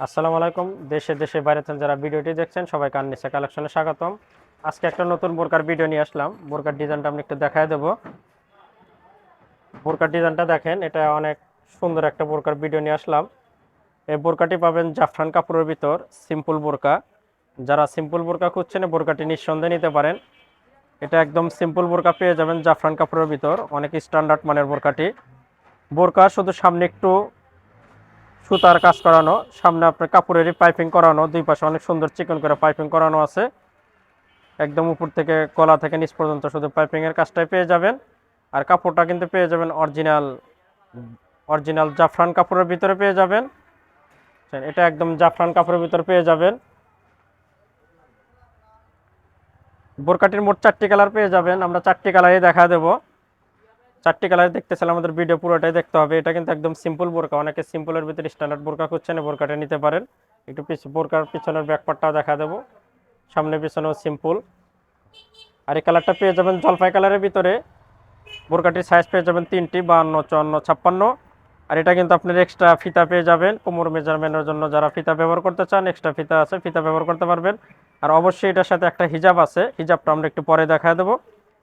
আসসালামু আলাইকুম। দেশে দেশে বাইরে থেকে যারা ভিডিওটি দেখছেন, সবাইকে আননিসা কালেকশনে স্বাগতম। আজকে একটা নতুন বোরকার ভিডিও নিয়ে আসলাম। বোরকার ডিজাইনটা আমি একটু দেখায় দেবো। বোরকার ডিজাইনটা দেখেন, এটা অনেক সুন্দর একটা বোরকার ভিডিও নিয়ে আসলাম। এই বোরকাটি পাবেন জাফরান কাপড়ের ভিতর, সিম্পল বোরকা। যারা সিম্পল বোরকা খুঁজছেন বোরকাটি নিঃসন্দেহে নিতে পারেন। এটা একদম সিম্পল বোরকা পেয়ে যাবেন জাফরান কাপড়ের ভিতর, অনেক স্ট্যান্ডার্ড মানের বোরকাটি। বোরকা শুধু সামনে একটু সুতার কাজ করানো, সামনে আপনার কাপড়েরই পাইপিং করানো, দুই পাশে অনেক সুন্দর চিকন করে পাইপিং করানো আছে। একদম উপর থেকে গলা থেকে নিচ পর্যন্ত শুধু পাইপিংয়ের কাজটাই পেয়ে যাবেন। আর কাপড়টা কিন্তু পেয়ে যাবেন অরিজিনাল অরিজিনাল জাফরান কাপড়ের ভিতরে পেয়ে যাবেন। এটা একদম জাফরান কাপড়ের ভিতরে পেয়ে যাবেন। বোরকাটির মোট চারটি কালার পেয়ে যাবেন। আমরা চারটি কালারই দেখা দেবো। চারটি কালার দেখতে চাইলে আমাদের ভিডিও পুরোটাই দেখতে হবে। এটা কিন্তু একদম সিম্পল বোরকা অনেকে সিম্পলের ভিতরে স্ট্যান্ডার্ড বোরকা খুঁজছেন বোরকাটা নিতে পারেন। একটু বোরকার পিছনের ব্যাকপারটাও দেখা দেবো। সামনে পিছনেও সিম্পল আর এই কালারটা পেয়ে যাবেন জলপাই কালারের ভিতরে। বোরকাটির সাইজ পেয়ে যাবেন তিনটি, বাহান্ন, চুয়ান্ন, ছাপ্পান্ন। আর এটা কিন্তু আপনার এক্সট্রা ফিতা পেয়ে যাবেন। কোমর মেজারমেন্টের জন্য যারা ফিতা ব্যবহার করতে চান এক্সট্রা ফিতা আছে, ফিতা ব্যবহার করতে পারবেন। আর অবশ্যই এটার সাথে একটা হিজাব আছে। হিজাবটা আমরা একটু পরে দেখা দেবো।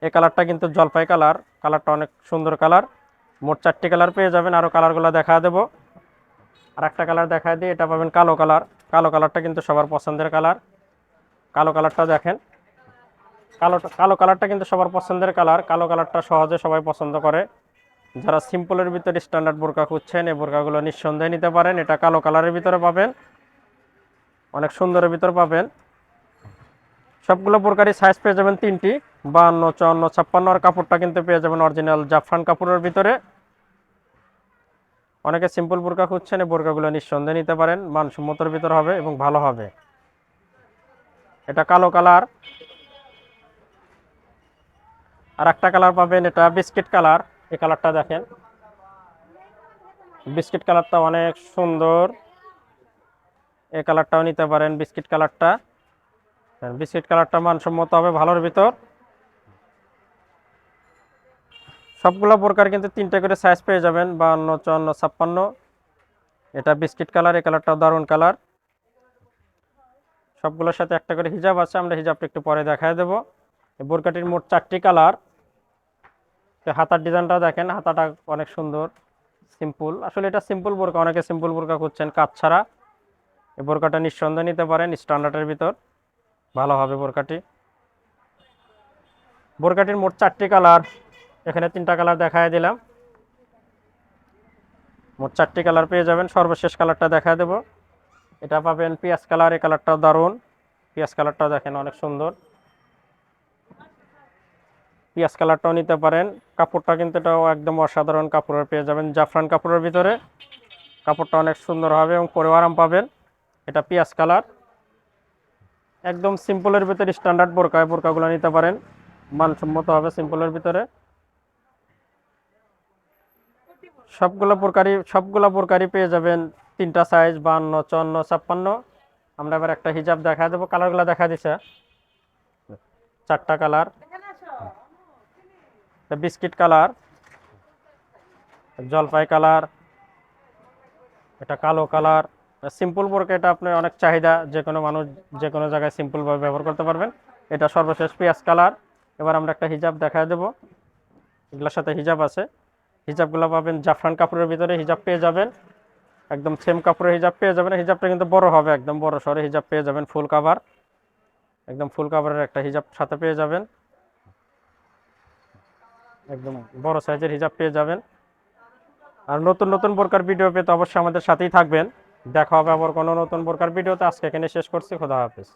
এই কালারটা কিন্তু জলপাই কালার। কালারটা অনেক সুন্দর কালার। মোট চারটি কালার পেয়ে যাবেন। আরও কালারগুলো দেখা দেবো। আর একটা কালার দেখা দিই। এটা পাবেন কালো কালার। কালো কালারটা কিন্তু সবার পছন্দের কালার। কালো কালারটা দেখেন। কালো কালো কালারটা কিন্তু সবার পছন্দের কালার। কালো কালারটা সহজে সবাই পছন্দ করে। যারা সিম্পলের ভিতরে স্ট্যান্ডার্ড বোরকা খুঁজছেন, এই বোরকাগুলো নিঃসন্দেহে নিতে পারেন। এটা কালো কালারের ভিতরে পাবেন। অনেক সুন্দরের ভিতরে পাবেন। সবগুলো বোরকারই সাইজ পেয়ে যাবেন তিনটি। বাহান্ন চুয়ান্ন, ছাপ্পান্ন আর কাপড়টা কিন্তু পেয়ে যাবেন অরিজিনাল জাফরান কাপড়ের ভিতরে। অনেকে সিম্পল বোরকা খুঁজছেন, এই বোরকাগুলো নিঃসন্দেহে নিতে পারেন। মানসম্মতর ভিতর হবে এবং ভালো হবে। এটা কালো কালার। আর একটা কালার পাবেন, এটা বিস্কিট কালার। এই কালারটা দেখেন। বিস্কিট কালারটা অনেক সুন্দর। এই কালারটাও নিতে পারেন, বিস্কিট কালারটা। বিস্কিট কালারটা মানসম্মত হবে, ভালোর ভিতর। সবগুলো বোরকার কিন্তু তিনটে করে সাইজ পেয়ে যাবেন, বাহান্ন, চুয়ান্ন, ছাপ্পান্ন। এটা বিস্কিট কালার, এই কালারটাও দারুণ কালার। সবগুলোর সাথে একটা করে হিজাব আছে, আমরা হিজাবটা একটু পরে দেখায় দেবো। এই বোরকাটির মোট চারটি কালার। হাতার ডিজাইনটা দেখেন, হাতাটা অনেক সুন্দর সিম্পল আসলে এটা সিম্পল বোরকা, অনেকে সিম্পল বোরকা খুঁজছেন কাজ ছাড়া। এই বোরকাটা নিঃসন্দেহে নিতে পারেন স্ট্যান্ডার্ডের ভিতর, ভালো হবে বোরকাটি। বোরকাটির মোট চারটি কালার। এখানে তিনটা কালার দেখায় দিলাম। মোট চারটি কালার পেয়ে যাবেন। সর্বশেষ কালারটা দেখা দেব। এটা পাবেন পিঁয়াজ কালার, এই কালারটাও দারুণ। পিঁয়াজ কালারটাও দেখেন অনেক সুন্দর। পিঁয়াজ কালারটাও নিতে পারেন। কাপড়টা কিন্তু এটাও একদম অসাধারণ কাপড়ের পেয়ে যাবেন। জাফরান কাপড়ের ভিতরে কাপড়টা অনেক সুন্দর হবে এবং পরেও আরাম পাবেন। এটা পিঁয়াজ কালার। একদম সিম্পলের ভিতরে স্ট্যান্ডার্ড বোরকা বোরকাগুলো নিতে পারেন। মানসম্মত হবে সিম্পলের ভিতরে। সবগুলো বোরকারি সবগুলো প্রকারই পেয়ে যাবেন। তিনটা সাইজ বান্ন, চুয়ান্ন, ছাপ্পান্ন। আমরা এবার একটা হিজাব দেখা দেবো। কালারগুলো দেখা দিছে। চারটা কালার বিস্কিট কালার জলপাই কালার এটা কালো কালার সিম্পল বোরকা এটা আপনার অনেক চাহিদা যে কোনো মানুষ যে কোনো জায়গায় সিম্পলভাবে ব্যবহার করতে পারবেন। এটা সর্বশেষ পেঁয়াজ কালার এবার আমরা একটা হিজাব দেখা দেবো। এগুলোর সাথে হিজাব আছে। হিজাবগুলো পাবেন, জাফরান কাপড়ের ভিতরে হিজাব পেয়ে যাবেন। একদম সেম কাপড়ের হিজাব পেয়ে যাবেন। হিজাবটা কিন্তু বড় হবে, একদম বড় সরে হিজাব পেয়ে যাবেন ফুল কাভার একদম ফুল কাভারের একটা হিজাব সাথে পেয়ে যাবেন। একদম বড় সাইজের হিজাব পেয়ে যাবেন। আর নতুন নতুন বোরকার ভিডিও পেতে অবশ্যই আমাদের সাথেই থাকবেন। দেখা হবে আবার কোনো নতুন বোরকার ভিডিওতে আজকে এখানে শেষ করছি। খোদা হাফিজ।